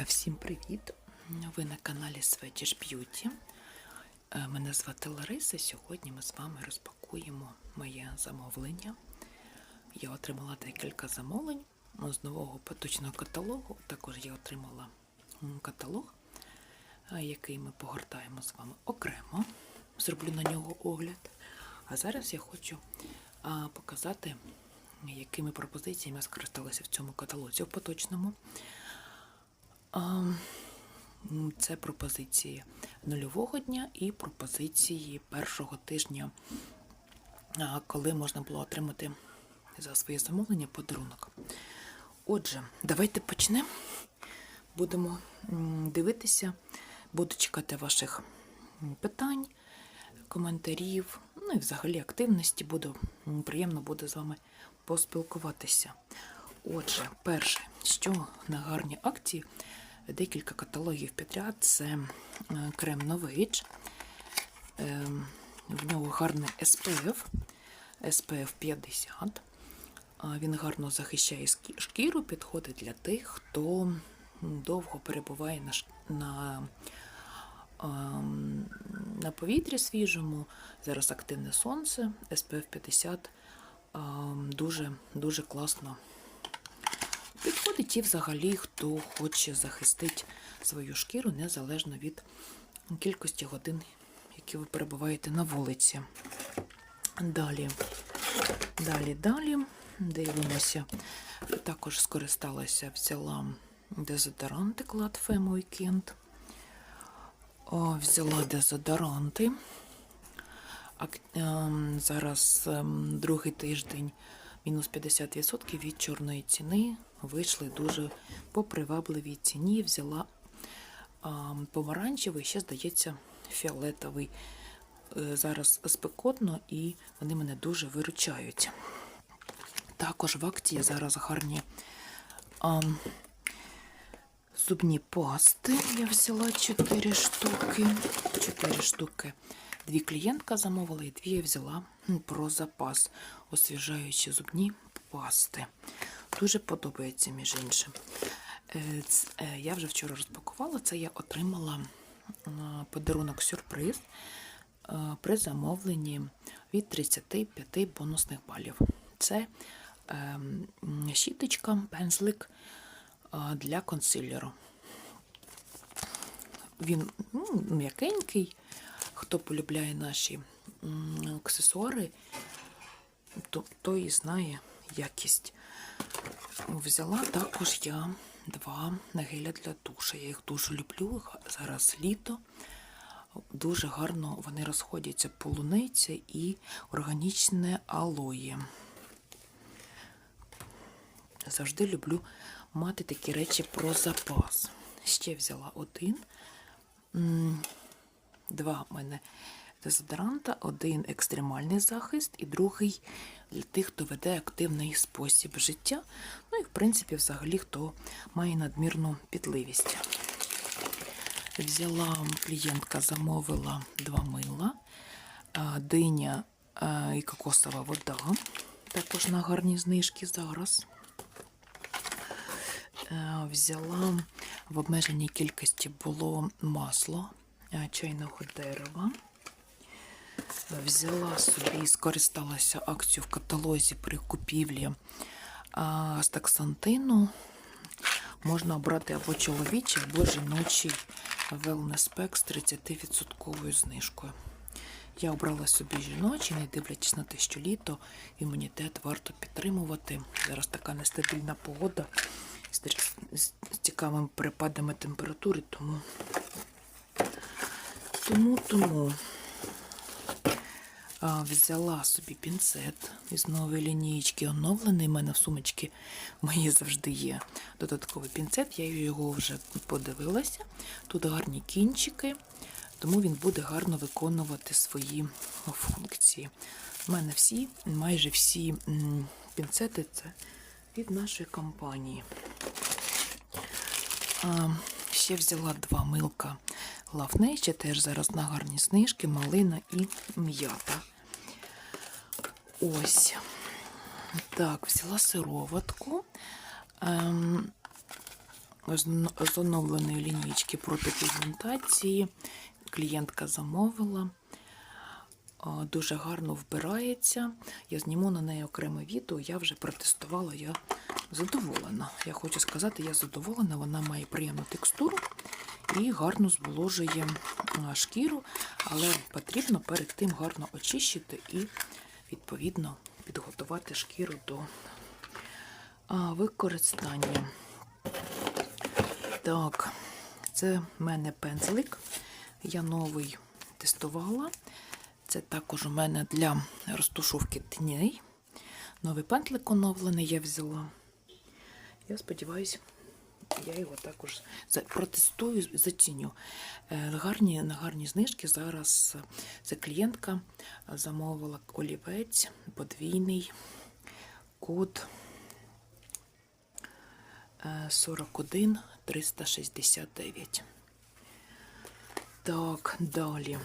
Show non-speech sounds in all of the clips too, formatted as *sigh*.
Всім привіт! Ви на каналі Swedish Beauty. Е, Мене звати Лариса. Сьогодні ми з вами розпакуємо моє замовлення. Я отримала декілька замовлень з нового поточного каталогу. Також я отримала каталог, е, який ми погортаємо з вами окремо. Зроблю на нього огляд. А зараз я хочу показати, якими пропозиціями я скористалася в цьому каталозі в поточному. М, Це пропозиції нульового дня і пропозиції першого тижня, коли можна було отримати за своє замовлення подарунок. Отже, давайте почнемо. Будемо дивитися, буду чекати ваших питань, коментарів, ну і взагалі активності. Буду, приємно буде з вами поспілкуватися. Отже, перше, що на гарні акції, декілька каталогів підряд. Це е, крем Нович. Е, В нього гарний SPF, SPF 50. Він гарно захищає шкіру, підходить для тих, хто довго перебуває на, на, на повітрі свіжому. Зараз активне сонце, SPF 50 ем, дуже, дуже класно підходить і взагалі, хто хоче захистити свою шкіру незалежно від кількості годин, які ви перебуваєте на вулиці. Далі, далі, далі дивимося. Також скористалася, взяла дезодоранти Glad Femme Weekend. Взяла дезодоранти. Ак- ем, Зараз ем, другий тиждень мінус 50% від чорної ціни. Вийшли дуже по привабливій ціні. Взяла помаранчевий, ще, здається, фіолетовий. Е, Зараз спекотно і вони мене дуже виручають. Також в акції зараз гарні ем, зубні пасти. Я взяла 4 штуки. 4 штуки. Дві клієнтка замовила і дві я взяла про запас, освіжаючі зубні пасти. Дуже подобається, між іншим. Е, е, Я вже вчора розпакувала це, я отримала е, подарунок сюрприз при замовленні від 35 бонусних балів. Це щіточка, пензлик для консилеру. Він ну, м'якенький. Хто полюбляє наші аксесуари, то, той і знає якість. Взяла також я два геля для душа. Я їх дуже люблю. Зараз літо. Дуже гарно вони розходяться полуниця і органічне алоє. Завжди люблю мати такі речі про запас. Ще взяла один. Два в мене дезодоранта, один екстремальний захист і другий для тих, хто веде активний спосіб життя. Ну і, в принципі, взагалі, хто має надмірну підливість. Взяла клієнтка, замовила два мила, диня і кокосова вода. Також на гарні знижки зараз. Взяла в обмеженій кількості було масло чайного дерева. Взяла собі, і скористалася акцією в каталозі при купівлі а. Можна обрати або чоловічий, або жіночий wellness pack з 30% знижкою. Я обрала собі жіночий, не дивлячись на те, що літо, імунітет варто підтримувати. Зараз така нестабільна погода з цікавими перепадами температури, тому тому, тому а, взяла собі пінцет із нової лінійки, оновлений. У мене в сумочці мої завжди є додатковий пінцет. Я його вже подивилася. Тут гарні кінчики, тому він буде гарно виконувати свої функції. У мене всі, майже всі пінцети це від нашої компанії. А, ще взяла два милка Nature, теж зараз на гарні знижки, малина і м'ята. Ось. Так, взяла сироватку. Ем, з оновленої лінійки проти пігментації. Клієнтка замовила. Дуже гарно вбирається. Я зніму на неї окреме відео. Я вже протестувала, я задоволена. Я хочу сказати, я задоволена, вона має приємну текстуру і гарно зволожує шкіру, але потрібно перед тим гарно очищити і, відповідно, підготувати шкіру до використання. Так, це в мене пензлик. Я новий тестувала. Це також у мене для розтушовки тіней. Новий пентлик оновлений я взяла. Я сподіваюся, я його також протестую, заціню. Е, Гарні, на гарні знижки зараз е, ця клієнтка замовила олівець подвійний код е, 41 369. Так, далі.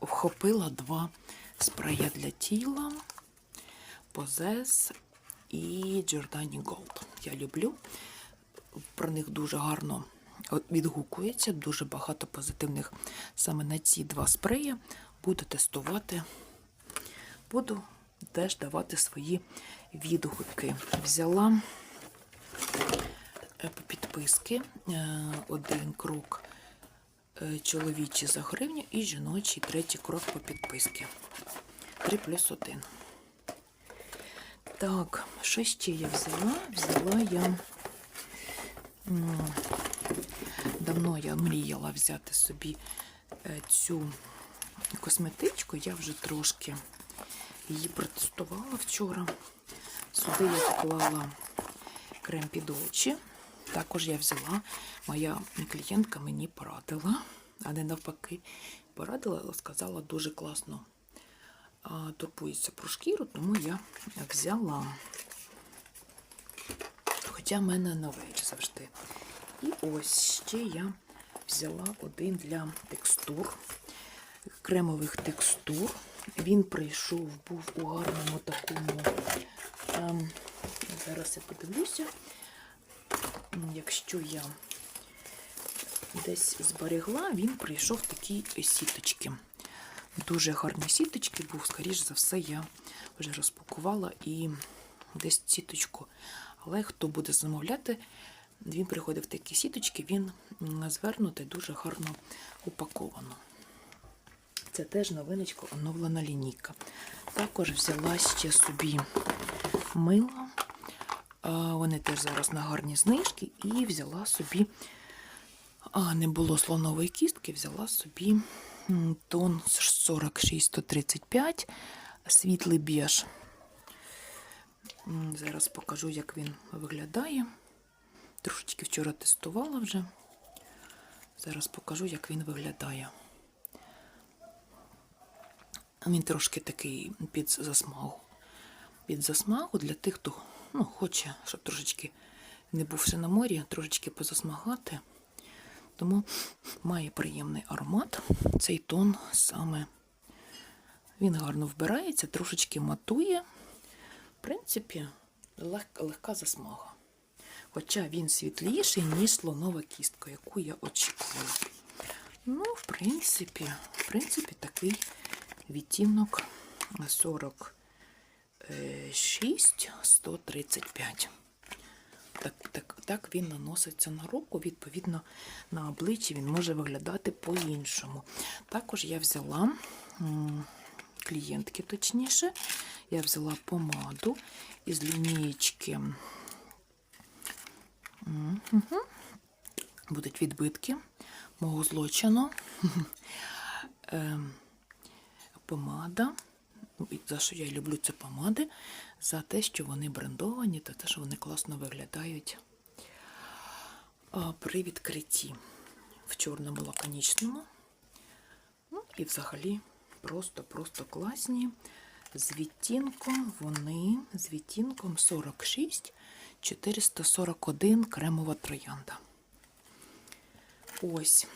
Вхопила два спрея для тіла. Позес і Giordani Gold. Я люблю. Про них дуже гарно відгукується, дуже багато позитивних саме на ці два спреї. Буду тестувати, буду теж давати свої відгуки. Взяла е, по підписки е, один крок е, чоловічий за гривню і жіночий третій крок по підписки. 3 плюс 1. Так, що ще я взяла? Взяла я. Давно я мріяла взяти собі е, цю косметичку. Я вже трошки її протестувала вчора. Сюди я вклала крем під очі. Також я взяла, моя клієнтка мені порадила, а не навпаки, порадила, сказала дуже класно турбується про шкіру, тому я взяла. Хоча в мене новий завжди. І ось ще я взяла один для текстур, кремових текстур. Він прийшов, був у гарному такому. Ем, зараз я подивлюся, якщо я десь зберегла, він прийшов такі сіточки. Дуже гарні сіточки був, скоріш за все, я вже розпакувала і десь сіточку. Але хто буде замовляти, він приходить в такі сіточки, він звернутий дуже гарно упаковано. Це теж новиночка, оновлена лінійка. Також взяла ще собі мило. Вони теж зараз на гарні знижки. І взяла собі, а не було слонової кістки, взяла собі тон 46-135, світлий біж. Зараз покажу, як він виглядає. Трошечки вчора тестувала вже. Зараз покажу, як він виглядає. Він трошки такий під засмагу. Під засмагу для тих, хто ну, хоче, щоб трошечки не бувши на морі, трошечки позасмагати. Тому має приємний аромат. Цей тон саме він гарно вбирається, трошечки матує. В принципі, легка, легка засмага. Хоча він світліший, ніж слонова кістка, яку я очікувала. Ну, в принципі, в принципі, такий відтінок 46 135. Так, так, так він наноситься на руку, відповідно, на обличчі він може виглядати по-іншому. Також я взяла клієнтки, точніше, я взяла помаду із лінієчки. Мгм. Будуть відбитки мого злочину. *laughs* Ем, Помада. За що я люблю ці помади? За те, що вони брендовані, та те, що вони класно виглядають при відкритті в чорному лаконічному. Ну, і взагалі просто-просто класні. З відтінком вони з відтінком 46 441 кремова троянда. Ось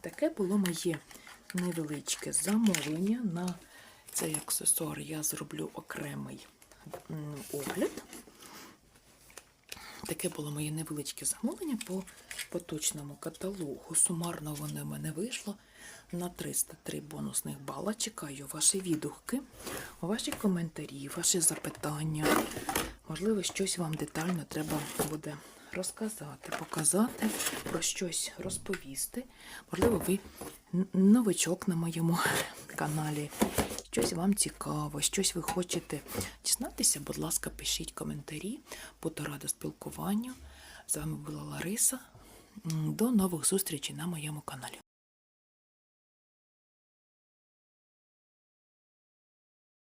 таке було моє невеличке замовлення. На цей аксесуар я зроблю окремий огляд. Таке було моє невеличке замовлення по поточному каталогу. Сумарно воно в мене вийшло на 303 бонусних бала. Чекаю ваші відгуки, ваші коментарі, ваші запитання. Можливо, щось вам детально треба буде розказати, показати, про щось розповісти. Можливо, ви новичок на моєму *laughs* каналі. Щось вам цікаво, щось ви хочете дізнатися, будь ласка, пишіть коментарі, буду рада спілкуванню. З вами була Лариса. До нових зустрічей на моєму каналі.